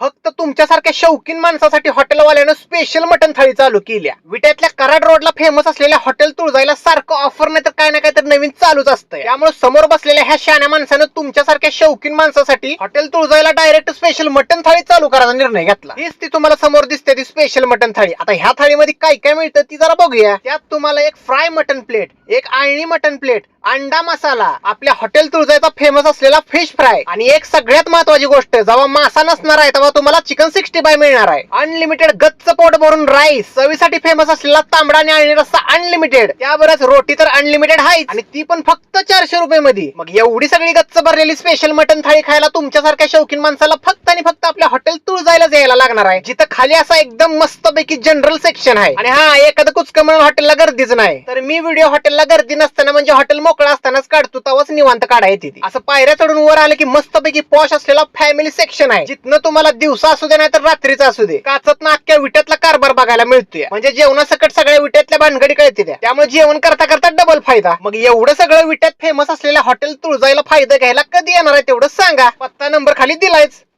फक्त तुमच्यासारख्या शौकीन माणसासाठी हॉटेलवाल्यानं स्पेशल मटन थाळी चालू केल्या. विट्यातल्या कराड रोडला फेमस असलेल्या हॉटेल तुळजायला सारखं ऑफर नाही तर काय ना काय तर नवीन चालूच असतं त्यामुळे समोर बसलेल्या ह्या शाण्या माणसानं तुमच्यासारख्या शौकीन माणसासाठी हॉटेल तुळजायला डायरेक्ट स्पेशल मटन थाळी चालू करायचा निर्णय घेतला. हीच ती तुम्हाला समोर दिसते ती स्पेशल मटन थाळी. आता ह्या थाळीमध्ये काय काय मिळतं ती जरा बघूया. त्यात तुम्हाला एक फ्राय मटन प्लेट एक आळणी मटन प्लेट अंडा मसाला आपल्या हॉटेल तुळजायचा फेमस असलेला फिश फ्राय आणि एक सगळ्यात महत्वाची गोष्ट जेव्हा मासा नसणार आहे तेव्हा तुम्हाला चिकन सिक्स्टी फाय मिळणार आहे. अनलिमिटेड गच्च पोट भरून राईस चवीसाठी फेमस असलेला तांबडा आणि आळणी रस्सा अनलिमिटेड त्याबरोबर रोटी तर अनलिमिटेड आहे आणि ती पण फक्त चारशे रुपये मध्ये मग एवढी सगळी गच्च भरलेली स्पेशल मटन थाळी खायला तुमच्यासारख्या शौकीन माणसाला फक्त आणि फक्त आपल्या हॉटेल तुळजायलाच यायला लागणार आहे. जिथं खाली असा एकदम मस्त पैकी जनरल सेक्शन आहे. आणि हा एखादं कुचकं म्हणून हॉटेलला गर्दीच नाही. तर मी व्हिडिओ हॉटेलला गर्दी नसताना म्हणजे हॉटेल मोकळा असतानाच काढतो तवाच निवांत काढायची असं पायऱ्या चढून वर आलं की मस्तपैकी पॉश असलेला फॅमिली सेक्शन आहे. जिथनं तुम्हाला दिवसा असू दे नाही तर रात्रीचा असू दे. काचत ना अख्ख्या विट्यातला कारभार बघायला मिळतोय. म्हणजे जेवणासकट सगळ्या विट्यातल्या भानगडी कळते त्यामुळे जेवण करता करता डबल फायदा. मग एवढं सगळं विट्यात फेमस असलेल्या हॉटेल तुळजायला फायदा घ्यायला कधी येणार आहे तेवढं सांगा. पत्ता नंबर खाली दिलायच.